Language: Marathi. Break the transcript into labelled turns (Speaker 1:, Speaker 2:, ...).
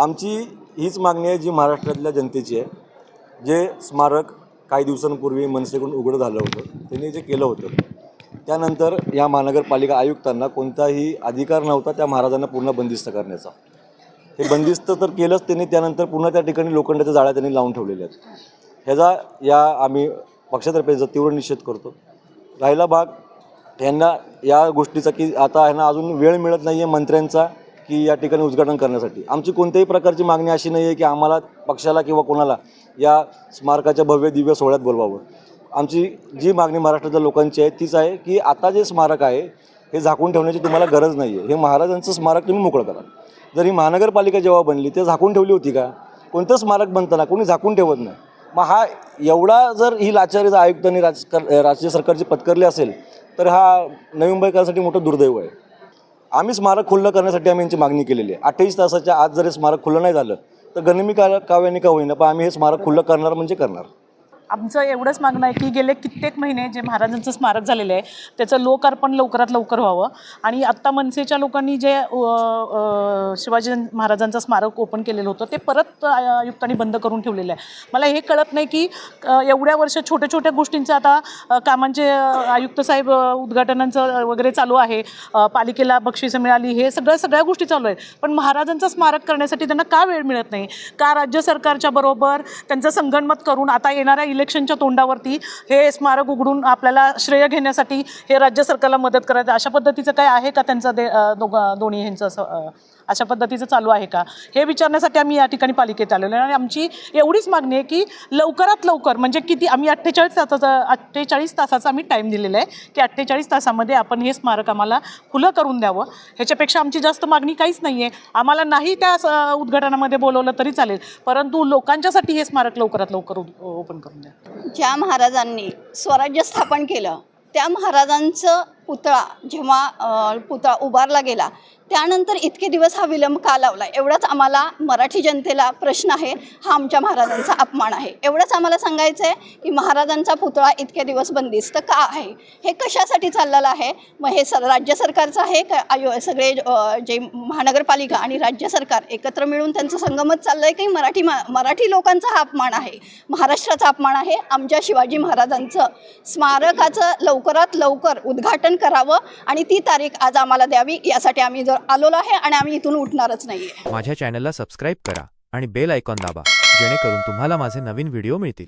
Speaker 1: आमची हीच मागणी आहे जी महाराष्ट्रातल्या जनतेची आहे. जे स्मारक काही दिवसांपूर्वी मनसेकडून उघडं झालं होतं त्यांनी जे केलं होतं त्यानंतर या महानगरपालिका आयुक्तांना कोणताही अधिकार नव्हता त्या महाराजांना पूर्ण बंदिस्त करण्याचा. हे बंदिस्त तर केलंच त्यांनी त्यानंतर पुन्हा त्या ठिकाणी लोखंडाच्या जाळ्या त्यांनी लावून ठेवलेल्या आहेत. ह्याचा या आम्ही पक्षातर्फे तीव्र निषेध करतो. राहिला भाग यांना या गोष्टीचा की आता ह्यांना अजून वेळ मिळत नाही आहे मंत्र्यांचा की या ठिकाणी उद्घाटन करण्यासाठी. आमची कोणत्याही प्रकारची मागणी अशी नाही आहे की आम्हाला पक्षाला किंवा कोणाला या स्मारकाच्या भव्य दिव्य सोहळ्यात बोलवावं. आमची जी मागणी महाराष्ट्राच्या लोकांची आहे तीच आहे की आता जे स्मारक आहे हे झाकून ठेवण्याची तुम्हाला गरज नाही आहे हे महाराजांचं स्मारक तुम्ही मोकळं करा. जर ही महानगरपालिका जेव्हा बनली ते झाकून ठेवली होती का? कोणतं स्मारक बनताना कोणी झाकून ठेवत नाही. मग हा एवढा जर ही लाचारी जर आयुक्तांनी राज राज्य सरकारची पत्करली असेल तर हा नवी मुंबईकरांसाठी मोठं दुर्दैव आहे. आम्ही स्मारक खुल्लं करण्यासाठी आम्ही यांची मागणी केलेली आहे. अठ्ठावीस तासाच्या आज जर हे स्मारक खुलं नाही झालं तर गनिमी का काव्याने का होईना पण आम्ही हे स्मारक खुल्लं करणार म्हणजे करणार.
Speaker 2: आमचं एवढंच मागणं आहे की गेले कित्येक महिने जे महाराजांचं स्मारक झालेलं आहे त्याचं लोकार्पण लवकरात लवकर व्हावं. आणि आत्ता मनसेच्या लोकांनी जे शिवाजी महाराजांचं स्मारक ओपन केलेलं होतं ते परत आयुक्तांनी बंद करून ठेवलेलं आहे. मला हे कळत नाही की एवढ्या वर्ष छोट्या छोट्या गोष्टींचं आता कामांचे आयुक्त साहेब उद्घाटनांचं वगैरे चालू आहे. पालिकेला बक्षिसं मिळाली हे सगळ्या सगळ्या गोष्टी चालू आहेत. पण महाराजांचं स्मारक करण्यासाठी त्यांना का वेळ मिळत नाही? का राज्य सरकारच्या बरोबर त्यांचं संगणमत करून आता येणाऱ्या इलेक्शनच्या तोंडावरती हे स्मारक उघडून आपल्याला श्रेय घेण्यासाठी हे राज्य सरकारला मदत करायचं अशा पद्धतीचं काय आहे का त्यांचं दे दोघा दोघं दोन्ही ह्यांचं असं अशा पद्धतीचं चालू आहे का? हे विचारण्यासाठी आम्ही या ठिकाणी पालिकेत आलेलो आहे. आणि आमची एवढीच मागणी आहे की लवकरात लवकर म्हणजे किती आम्ही अठ्ठेचाळीस तासाचा अठ्ठेचाळीस तासाचा आम्ही टाईम दिलेला आहे की अठ्ठेचाळीस तासामध्ये आपण हे स्मारक आम्हाला खुलं करून द्यावं. ह्याच्यापेक्षा आमची जास्त मागणी काहीच नाही आहे आम्हाला नाही त्या स- उद्घाटनामध्ये बोलवलं तरी चालेल. परंतु लोकांच्यासाठी हे स्मारक लवकरात लवकर ओपन करून द्या.
Speaker 3: ज्या महाराजांनी स्वराज्य स्थापन केलं त्या महाराजांचं पुतळा जेव्हा पुतळा उभारला गेला त्यानंतर इतके दिवस हा विलंब का लावला? एवढाच आम्हाला मराठी जनतेला प्रश्न आहे हा आमच्या महाराजांचा अपमान आहे. एवढंच आम्हाला सांगायचं आहे की महाराजांचा पुतळा इतके दिवस बंदिस्त का आहे? हे कशासाठी चाललेलं आहे? मग हे स राज्य सरकारचं आहे का? आयो सगळे जे महानगरपालिका आणि राज्य सरकार एकत्र मिळून त्यांचं संगमत चाललं आहे की मराठी मा मराठी लोकांचा हा अपमान आहे? महाराष्ट्राचा अपमान आहे? आमच्या शिवाजी महाराजांचं स्मारकाचं लवकरात लवकर उद्घाटन करावं आणि ती तारीख आज आम्हाला द्यावी यासाठी आम्ही जर आलेलो आहे आणि आम्ही इथून उठणारच नाही
Speaker 4: माझ्या चॅनलला सबस्क्राईब करा आणि बेल आयकॉन दाबा जेणेकरून तुम्हाला माझे नवीन व्हिडिओ मिळतील.